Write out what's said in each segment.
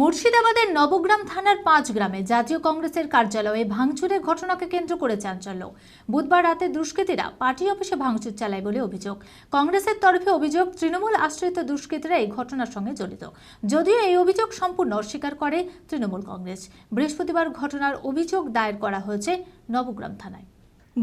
মুর্শিদাবাদের নবগ্রাম থানার পাঁচ গ্রামে জাতীয় কংগ্রেসের কার্যালয়ে ভাঙচুরের ঘটনাকে কেন্দ্র করে চাঞ্চল্য। বুধবার রাতে দুষ্কৃতীরা পার্টি অফিসে ভাঙচুর চালায় বলে অভিযোগ। কংগ্রেসের তরফে অভিযোগ, তৃণমূল আশ্রিত দুষ্কৃতীরা এই ঘটনার সঙ্গে জড়িত। যদিও এই অভিযোগ সম্পূর্ণ অস্বীকার করে তৃণমূল কংগ্রেস। বৃহস্পতিবার ঘটনার অভিযোগ দায়ের করা হয়েছে নবগ্রাম থানায়।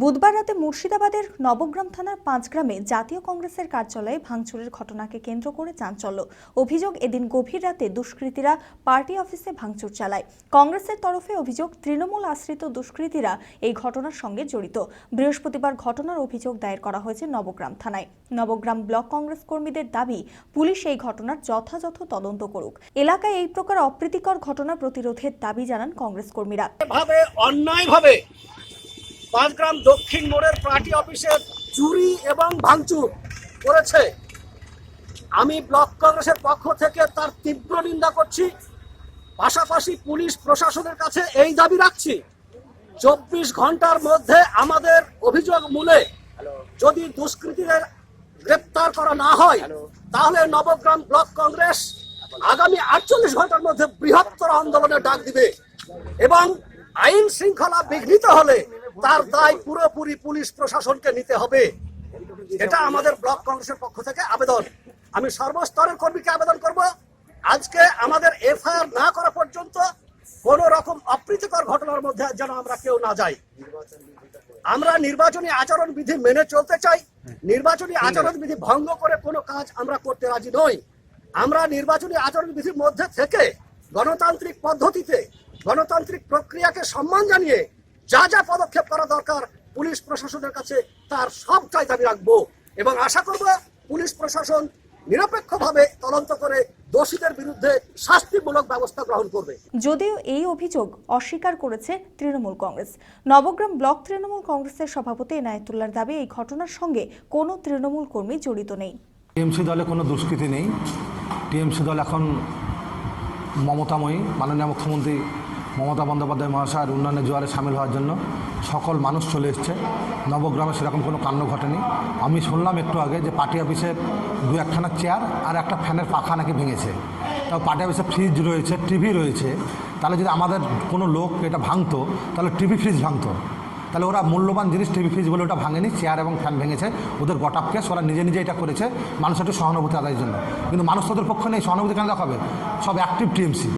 বুধবার রাতে মুর্শিদাবাদের নবগ্রাম থানার পাঁচগ্রামে জাতীয় কংগ্রেসের কার্যালয়ে ভাঙচুরের ঘটনাকে কেন্দ্র করে চাঞ্চল্য। অভিযোগ এদিন গভীর রাতে দুষ্কৃতীরা পার্টি অফিসে ভাঙচুর চালায়। কংগ্রেসের তরফে অভিযোগ, তৃণমূল আশ্রিত দুষ্কৃতীরা এই ঘটনার সঙ্গে জড়িত। বৃহস্পতিবার ঘটনার অভিযোগ দায়ের করা হয়েছে নবগ্রাম থানায়। নবগ্রাম ব্লক কংগ্রেস কর্মীদের দাবি, পুলিশ এই ঘটনার যথাযথ তদন্ত করুক। এলাকায় এই প্রকার অপ্রীতিকর ঘটনা প্রতিরোধের দাবি জানান কংগ্রেস কর্মীরা। পাঁচগ্রাম দক্ষিণ মোড়ের পার্টি অফিসে চুরি এবং ভাঙচুর করেছে। আমি ব্লক কংগ্রেসের পক্ষ থেকে তার তীব্র নিন্দা করছি। পাশাপাশি পুলিশ প্রশাসনের কাছে এই দাবি রাখছি, চব্বিশ ঘণ্টার মধ্যে আমাদের অভিযোগ মূলে যদি দুষ্কৃতীদের গ্রেপ্তার করা না হয়, তাহলে নবগ্রাম ব্লক কংগ্রেস আগামী আটচল্লিশ ঘণ্টার মধ্যে বৃহত্তর আন্দোলনের ডাক দিবে এবং আইন শৃঙ্খলা বিঘ্নিত হলে তার দায় পুরোপুরি পুলিশ প্রশাসনকে নিতে হবে। এটা আমাদের ব্লক কংগ্রেসের পক্ষ থেকে আবেদন। আমি সর্বস্তরের কর্মীকে আবেদন করব। আজকে আমাদের এফআইআর না করা পর্যন্ত কোন রকম অপ্রীতিকর ঘটনার মধ্যে যেন আমরা কেউ না যাই। আমরা নির্বাচনী আচরণ বিধি মেনে চলতে চাই। নির্বাচনী আচরণ বিধি ভঙ্গ করে কোনো কাজ আমরা করতে রাজি নই। আমরা নির্বাচনী আচরণ বিধির মধ্যে থেকে গণতান্ত্রিক পদ্ধতিতে গণতান্ত্রিক প্রক্রিয়াকে সম্মান জানিয়ে যা যা পদক্ষেপ করা দরকার পুলিশ প্রশাসনের কাছে তার সবটাই দাবি রাখব। এবং আশা করব পুলিশ প্রশাসন নিরপেক্ষভাবে তদন্ত করে দোষীদের বিরুদ্ধে শাস্তিমূলক ব্যবস্থা গ্রহণ করবে। যদিও এই অভিযোগ অস্বীকার করেছে তৃণমূল কংগ্রেস। নবগ্রাম ব্লক তৃণমূল কংগ্রেসের সভাপতি এনায়েতুল্লার দাবি এই ঘটনার সঙ্গে কোনো তৃণমূল কর্মী জড়িত নেই। টিএমসি দলে কোনো দুষ্কৃতি নেই। টিএমসি দল এখন মমতাময়ী মাননীয় মুখ্যমন্ত্রী মমতা বন্দ্যোপাধ্যায় মহাশয়ের উন্নয়নের জোয়ারে সামিল হওয়ার জন্য সকল মানুষ চলে এসছে। নবগ্রামে সেরকম কোনো কাণ্ড ঘটেনি। আমি শুনলাম একটু আগে যে পার্টি অফিসের দু একখানা চেয়ার আর একটা ফ্যানের পাখা নাকি ভেঙেছে। তাও পার্টি অফিসে ফ্রিজ রয়েছে টিভি রয়েছে। তাহলে যদি আমাদের কোনো লোক এটা ভাঙতো, তাহলে টিভি ফ্রিজ ভাঙতো। তাহলে ওরা মূল্যবান জিনিস টিভি ফ্রিজ বলে ওটা ভাঙেনি চেয়ার এবং ফ্যান ভেঙেছে। ওদের গটাপ কেস ওরা নিজে নিজে এটা করেছে। মানুষের সহানুভূতি আদায়ের জন্য। কিন্তু মানুষ তাদের পক্ষে নেই, সহানুভূতি কেন দেখাবে? সব অ্যাক্টিভ টিএমসি